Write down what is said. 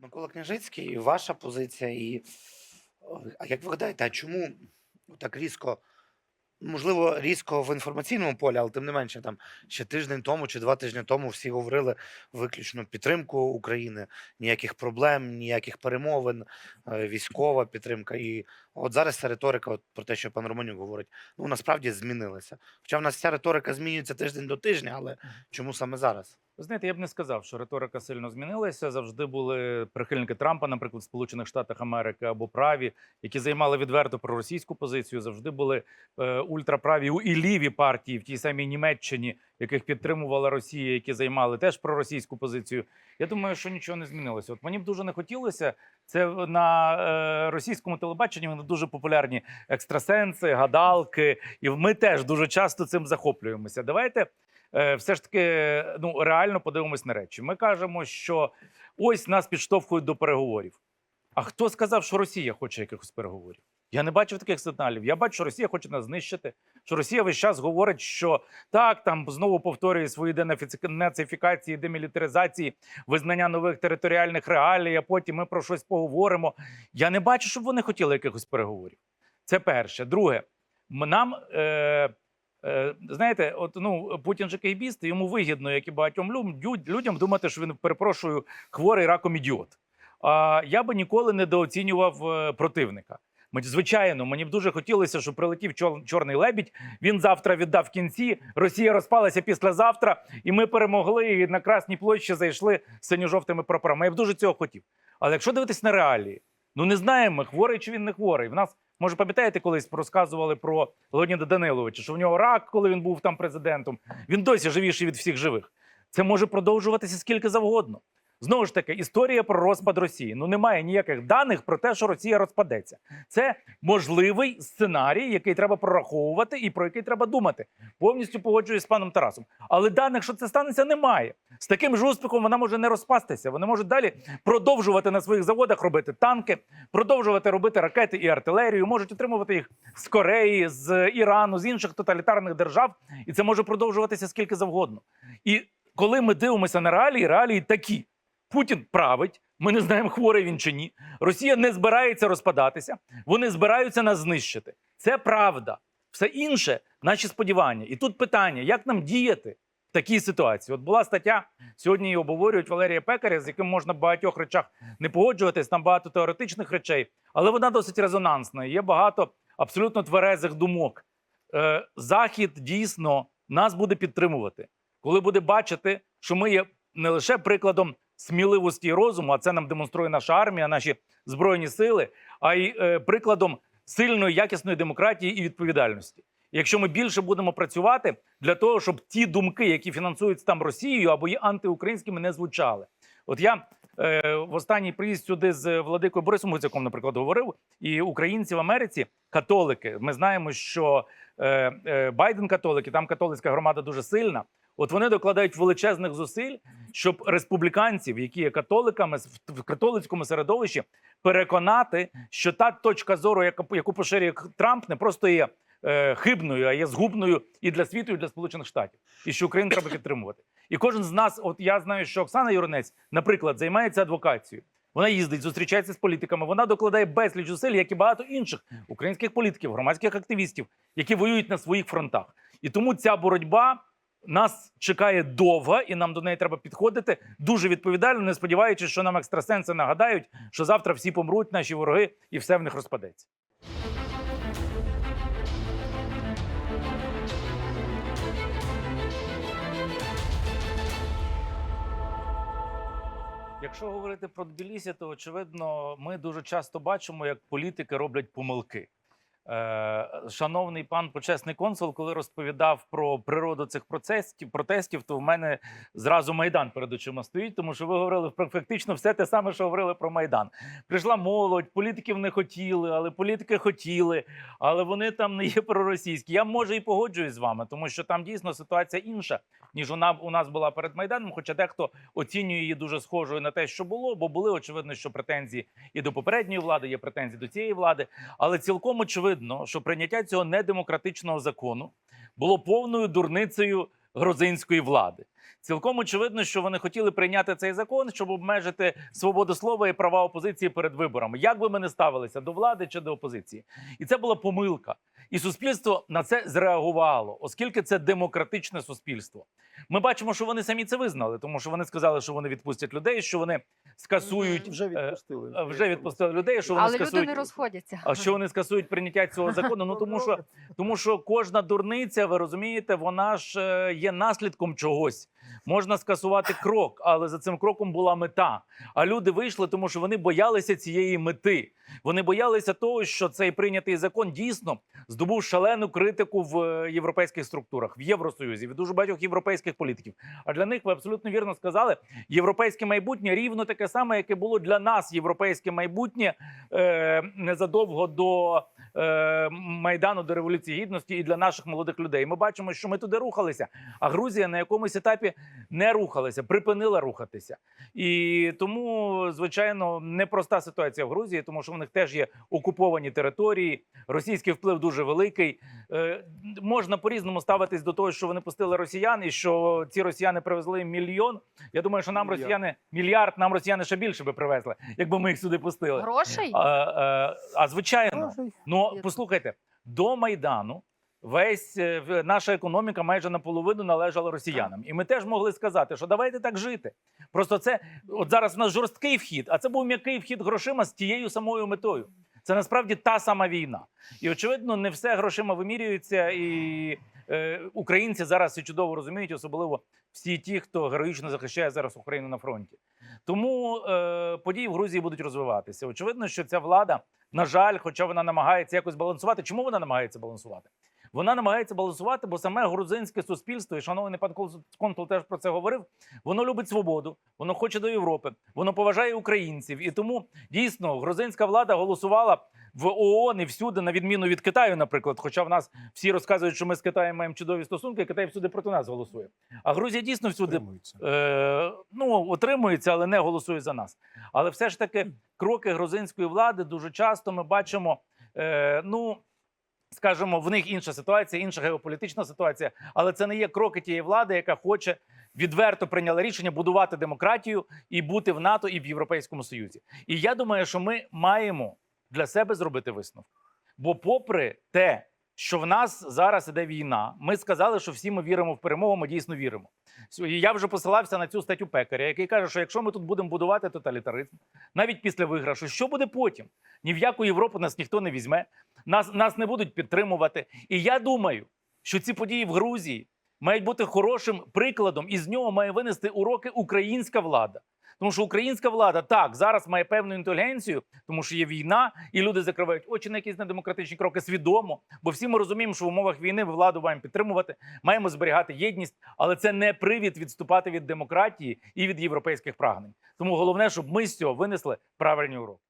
Микола Княжицький, ваша позиція. І а як ви гадаєте, а чому так різко, можливо, різко в інформаційному полі, але тим не менше, там ще тиждень тому чи два тижні тому всі говорили виключно підтримку України, ніяких проблем, ніяких перемовин, е, військова підтримка. І от зараз ця риторика, от про те, що пан Романюк говорить, ну насправді змінилася. Хоча в нас ця риторика змінюється тиждень до тижня, але чому саме зараз? Знаєте, я б не сказав, що риторика сильно змінилася. Завжди були прихильники Трампа, наприклад, в Сполучених Штатах Америки або праві, які займали відверто проросійську позицію. Завжди були е, ультраправі і ліві партії в тій самій Німеччині, яких підтримувала Росія, які займали теж проросійську позицію. Я думаю, що нічого не змінилося. От мені б дуже не хотілося. Це на е, російському телебаченні вони дуже популярні екстрасенси, гадалки, і ми теж дуже часто цим захоплюємося. Давайте все ж таки ну, реально подивимось на речі. Ми кажемо, що ось нас підштовхують до переговорів. А хто сказав, що Росія хоче якихось переговорів? Я не бачив таких сигналів. Я бачу, що Росія хоче нас знищити. Що Росія весь час говорить, що так, там знову повторює свої денацифікації, демілітаризації, визнання нових територіальних реалій. А потім ми про щось поговоримо. Я не бачу, щоб вони хотіли якихось переговорів. Це перше. Друге, нам е, Е, Знаєте, от ну Путін же кейбіст, йому вигідно, як і багатьом лю- лю- людям, думати, що він перепрошую хворий раком ідіот. А я би ніколи не недооцінював е, противника. Звичайно, мені б дуже хотілося, щоб прилетів чор- чорний лебідь. Він завтра віддав кінці. Росія розпалася післязавтра, і ми перемогли. І на Красній площі зайшли синьо-жовтими прапорами. Я б дуже цього хотів. Але якщо дивитись на реалії, ну не знаємо, хворий чи він не хворий. В нас може пам'ятаєте, колись розказували про Леоніда Даниловича, що в нього рак, коли він був там президентом. Він досі живіший від всіх живих. Це може продовжуватися скільки завгодно. Знову ж таки, історія про розпад Росії. Ну немає ніяких даних про те, що Росія розпадеться. Це можливий сценарій, який треба прораховувати і про який треба думати. Повністю погоджуюсь з паном Тарасом. Але даних, що це станеться, немає. З таким ж успіхом вона може не розпастися. Вони можуть далі продовжувати на своїх заводах робити танки, продовжувати робити ракети і артилерію, можуть отримувати їх з Кореї, з Ірану, з інших тоталітарних держав, і це може продовжуватися скільки завгодно. І коли ми дивимося на реалії, реалії такі: Путін править. Ми не знаємо, хворий він чи ні. Росія не збирається розпадатися. Вони збираються нас знищити. Це правда. Все інше наші сподівання. І тут питання: як нам діяти в такій ситуації? От була стаття сьогодні її обговорюють Валерія Пекаря, з яким можна в багатьох речах не погоджуватись. Там багато теоретичних речей, але вона досить резонансна. Є багато абсолютно тверезих думок. Е, Захід дійсно нас буде підтримувати, коли буде бачити, що ми є не лише прикладом сміливості і розуму, а це нам демонструє наша армія, наші збройні сили, а й е, прикладом сильної, якісної демократії і відповідальності. Якщо ми більше будемо працювати для того, щоб ті думки, які фінансуються там Росією або є антиукраїнськими, не звучали. От я е, в останній приїзд сюди з Владикою Борисом Гуцяком, наприклад, говорив, і українці в Америці католики. Ми знаємо, що е, е, Байден католик, і там католицька громада дуже сильна. От вони докладають величезних зусиль, щоб республіканців, які є католиками в- католицькому середовищі, переконати, що та точка зору, яку поширює Трамп, не просто є е, хибною, а є згубною і для світу, і для Сполучених Штатів, і що Україну треба підтримувати. І кожен з нас, от я знаю, що Оксана Юринець, наприклад, займається адвокацією. Вона їздить, зустрічається з політиками. Вона докладає безліч зусиль, як і багато інших українських політиків, громадських активістів, які воюють на своїх фронтах. І тому ця боротьба нас чекає довго, і нам до неї треба підходити дуже відповідально, не сподіваючись, що нам екстрасенси нагадають, що завтра всі помруть, наші вороги, і все в них розпадеться. Якщо говорити про Тбілісі, то очевидно, ми дуже часто бачимо, як політики роблять помилки. Е, шановний пан почесний консул, коли розповідав про природу цих процесів, протестів, то в мене зразу майдан перед очима стоїть, тому що ви говорили про фактично все те саме, що говорили про майдан. Прийшла молодь, політиків не хотіли, але політики хотіли, але вони там не є проросійські. Я може і погоджуюсь з вами, тому що там дійсно ситуація інша, ніж вона у нас була перед майданом. Хоча дехто оцінює її дуже схожою на те, що було, бо були очевидно, що претензії і до попередньої влади, є претензії до цієї влади. Але цілком очевидно, що прийняття цього недемократичного закону було повною дурницею грузинської влади. Цілком очевидно, що вони хотіли прийняти цей закон, щоб обмежити свободу слова і права опозиції перед виборами. Як би ми не ставилися до влади чи до опозиції, і це була помилка. І суспільство на це зреагувало, оскільки це демократичне суспільство. Ми бачимо, що вони самі це визнали, тому що вони сказали, що вони відпустять людей, що вони скасують Вже е, відпустили. е, вже відпустили людей, що вони Але люди не розходяться. а що вони скасують прийняття цього закону? Ну тому що тому що кожна дурниця, ви розумієте, вона ж е, є наслідком чогось. Можна скасувати крок, але за цим кроком була мета. А люди вийшли, тому що вони боялися цієї мети. Вони боялися того, що цей прийнятий закон дійсно здобув шалену критику в е, європейських структурах, в Євросоюзі, від дуже багатьох європейських політиків. А для них ви абсолютно вірно сказали, європейське майбутнє рівно таке саме, яке було для нас європейське майбутнє е, незадовго до майдану до революції гідності і для наших молодих людей. Ми бачимо, що ми туди рухалися. А Грузія на якомусь етапі не рухалася, припинила рухатися. І тому, звичайно, непроста ситуація в Грузії, тому що в них теж є окуповані території. Російський вплив дуже великий. Е, можна по-різному ставитись до того, що вони пустили росіян, і що ці росіяни привезли мільйон. Я думаю, що нам Мільярд. росіяни мільярд, нам росіяни ще більше би привезли, якби ми їх сюди пустили. Грошей? А, а, а звичайно, Грошей. ну Вірно. послухайте, до майдану весь е, наша економіка майже наполовину належала росіянам, і ми теж могли сказати, що давайте так жити. Просто це от зараз у нас жорсткий вхід, а це був м'який вхід грошима з тією самою метою. Це насправді та сама війна. І очевидно, не все грошима вимірюється, і е, українці зараз це чудово розуміють, особливо всі ті, хто героїчно захищає зараз Україну на фронті. Тому е, події в Грузії будуть розвиватися. Очевидно, що ця влада, на жаль, хоча вона намагається якось балансувати. Чому вона намагається балансувати? Вона намагається балансувати, бо саме грузинське суспільство, і шановний пан консул теж про це говорив. Воно любить свободу, воно хоче до Європи, воно поважає українців. І тому дійсно грузинська влада голосувала в ООН і всюди, на відміну від Китаю, наприклад. Хоча в нас всі розказують, що ми з Китаєм маємо чудові стосунки, Китай всюди проти нас голосує. А Грузія дійсно всюди е, ну, отримується, але не голосує за нас. Але все ж таки кроки грузинської влади дуже часто ми бачимо. Е, ну, скажімо, в них інша ситуація, інша геополітична ситуація, але це не є кроки тієї влади, яка хоче відверто прийняла рішення будувати демократію і бути в НАТО і в Європейському Союзі. І я думаю, що ми маємо для себе зробити висновок. Бо, попри те, що в нас зараз іде війна, ми сказали, що всі ми віримо в перемогу, ми дійсно віримо. Я вже посилався на цю статтю пекаря, який каже, що якщо ми тут будемо будувати тоталітаризм, навіть після виграшу, що буде потім? Ні в яку Європу нас ніхто не візьме, нас, нас не будуть підтримувати. І я думаю, що ці події в Грузії мають бути хорошим прикладом, і з нього має винести уроки українська влада. Тому що українська влада так зараз має певну інтелігенцію, тому що є війна, і люди закривають очі на якісь недемократичні кроки свідомо. Бо всі ми розуміємо, що в умовах війни ми владу маємо підтримувати, маємо зберігати єдність, але це не привід відступати від демократії і від європейських прагнень. Тому головне, щоб ми з цього винесли правильні уроки.